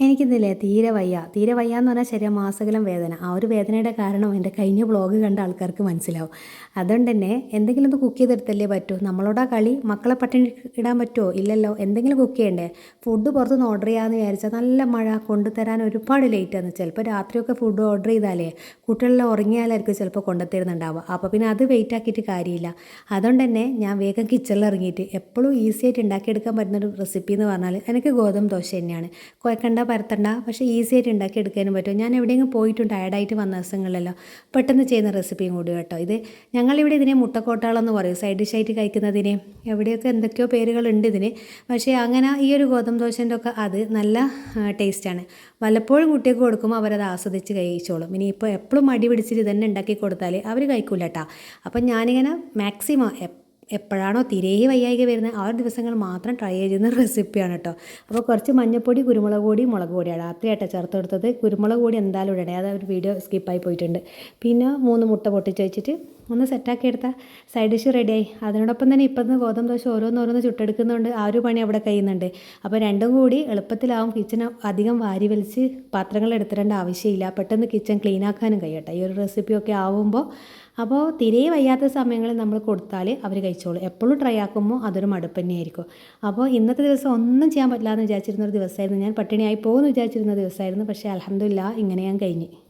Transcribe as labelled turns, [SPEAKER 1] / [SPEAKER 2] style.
[SPEAKER 1] എനിക്കിന്നില്ലേ തീരെ വയ്യ. തീരെ വയ്യ എന്ന് പറഞ്ഞാൽ ശരിയാ മാസകലം വേദന. ആ ഒരു വേദനയുടെ കാരണം എന്റെ കഴിഞ്ഞ വ്ളോഗ് കണ്ട ആൾക്കാർക്ക് മനസ്സിലാവും. അതുകൊണ്ട് തന്നെ എന്തെങ്കിലും ഒന്ന് കുക്ക് ചെയ്തെടുത്തല്ലേ പറ്റൂ? നമ്മളോടാ കളി മക്കളെ പട്ടിണി ഇടാൻ പറ്റുമോ ഇല്ലല്ലോ. എന്തെങ്കിലും കുക്ക് ചെയ്യണ്ടേ? ഫുഡ് പുറത്തുനിന്ന് ഓർഡർ ചെയ്യാമെന്ന് വിചാരിച്ചാൽ നല്ല മഴ കൊണ്ടുതരാൻ ഒരുപാട് ലേറ്റാണ് ചിലപ്പോൾ രാത്രിയൊക്കെ ഫുഡ് ഓർഡർ ചെയ്താലേ കുട്ടികളെല്ലാം ഉറങ്ങിയാലായിരിക്കും ചിലപ്പോൾ കൊണ്ടുത്തരുന്നുണ്ടാവുക അപ്പോൾ പിന്നെ അത് വെയിറ്റ് ആക്കിയിട്ട് കാര്യമില്ല. അതുകൊണ്ട് തന്നെ ഞാൻ വേഗം കിച്ചണിൽ ഇറങ്ങിയിട്ട് എപ്പോഴും ഈസിയായിട്ട് ഉണ്ടാക്കിയെടുക്കാൻ പറ്റുന്നൊരു റെസിപ്പി എന്ന് പറഞ്ഞാൽ എനിക്ക് ഗോതമ്പ് ദോശ തന്നെയാണ്. കുഴക്കണ്ട പരത്തണ്ട. പക്ഷേ ഈസി ആയിട്ട് ഉണ്ടാക്കി എടുക്കാനും പറ്റും. ഞാൻ എവിടെയെങ്കിലും പോയിട്ടും ടയർഡായിട്ട് വന്ന ദിവസങ്ങളിലല്ലോ. പെട്ടെന്ന് ചെയ്യുന്ന റെസിപ്പിയും കൂടി കേട്ടോ. ഇത് ഞങ്ങളിവിടെ ഇതിനെ മുട്ടക്കോട്ടാളെന്ന് പറയും. സൈഡ് ഡിഷായിട്ട് കഴിക്കുന്നതിന്. എവിടെയൊക്കെ എന്തൊക്കെയോ പേരുകളുണ്ട് ഇതിന്. പക്ഷേ അങ്ങനെ ഈ ഒരു ഗോതമ്പ് ദോശന്റെ ഒക്കെ അത് നല്ല ടേസ്റ്റാണ് വല്ലപ്പോഴും കുട്ടികൾക്ക് കൊടുക്കുമ്പോൾ അവരത് ആസ്വദിച്ച് കഴിച്ചോളും. ഇനി ഇപ്പോൾ എപ്പോഴും മടി പിടിച്ചിട്ട് ഇതന്നെ ഉണ്ടാക്കി കൊടുത്താൽ അവർ കഴിക്കൂല കേട്ടോ. അപ്പം ഞാനിങ്ങനെ മാക്സിമം എപ്പോഴാണോ തിരേ വയ്യായിക വരുന്നത് ആ ഒരു ദിവസങ്ങൾ മാത്രം ട്രൈ ചെയ്യുന്ന റെസിപ്പിയാണ് കേട്ടോ അപ്പോൾ കുറച്ച് മഞ്ഞപ്പൊടി കുരുമുളക് പൊടി മുളക് പൊടിയാണ്. രാത്രിയായിട്ട് ചേർത്ത് കൊടുത്തത്. കുരുമുളക് പൊടി എന്തായാലും ഇടണേ. അത് ഒരു വീഡിയോ സ്കിപ്പായി പോയിട്ടുണ്ട്. പിന്നെ മൂന്ന് മുട്ട പൊട്ടിച്ച് വെച്ചിട്ട് ഒന്ന് സെറ്റാക്കി എടുത്താൽ സൈഡ് ഡിഷ് റെഡിയായി അതിനോടൊപ്പം തന്നെ ഇപ്പം ഗോതമ്പ് ദോശ ഓരോന്നോരോന്ന് ചുട്ടെടുക്കുന്നുണ്ട്. ആ ഒരു പണി അവിടെ കഴിയുന്നുണ്ട്. അപ്പോൾ രണ്ടും കൂടി എളുപ്പത്തിലാവും കിച്ചൺ അധികം വാരി വലിച്ച് പാത്രങ്ങൾ എടുത്തിടേണ്ട ആവശ്യമില്ല. പെട്ടെന്ന് കിച്ചൺ ക്ലീൻ ആക്കാനും കഴിയട്ടെ. ഈ ഒരു റെസിപ്പിയൊക്കെ ആവുമ്പോൾ അപ്പോൾ തിരെ വയ്യാത്ത സമയങ്ങളിൽ നമ്മൾ കൊടുത്താൽ അവർ കഴിച്ചോളും. എപ്പോഴും ട്രൈ ആക്കുമ്പോൾ അതൊരു മടുപ്പ് തന്നെയായിരിക്കും. അപ്പോൾ ഇന്നത്തെ ദിവസം ഒന്നും ചെയ്യാൻ പറ്റില്ല എന്ന് വിചാരിച്ചിരുന്ന ഒരു ദിവസമായിരുന്നു. ഞാൻ പട്ടിണിയായി പോകുമെന്ന് വിചാരിച്ചിരുന്ന ദിവസമായിരുന്നു. പക്ഷേ അലഹമില്ല ഇങ്ങനെ ഞാൻ കഴിഞ്ഞ്.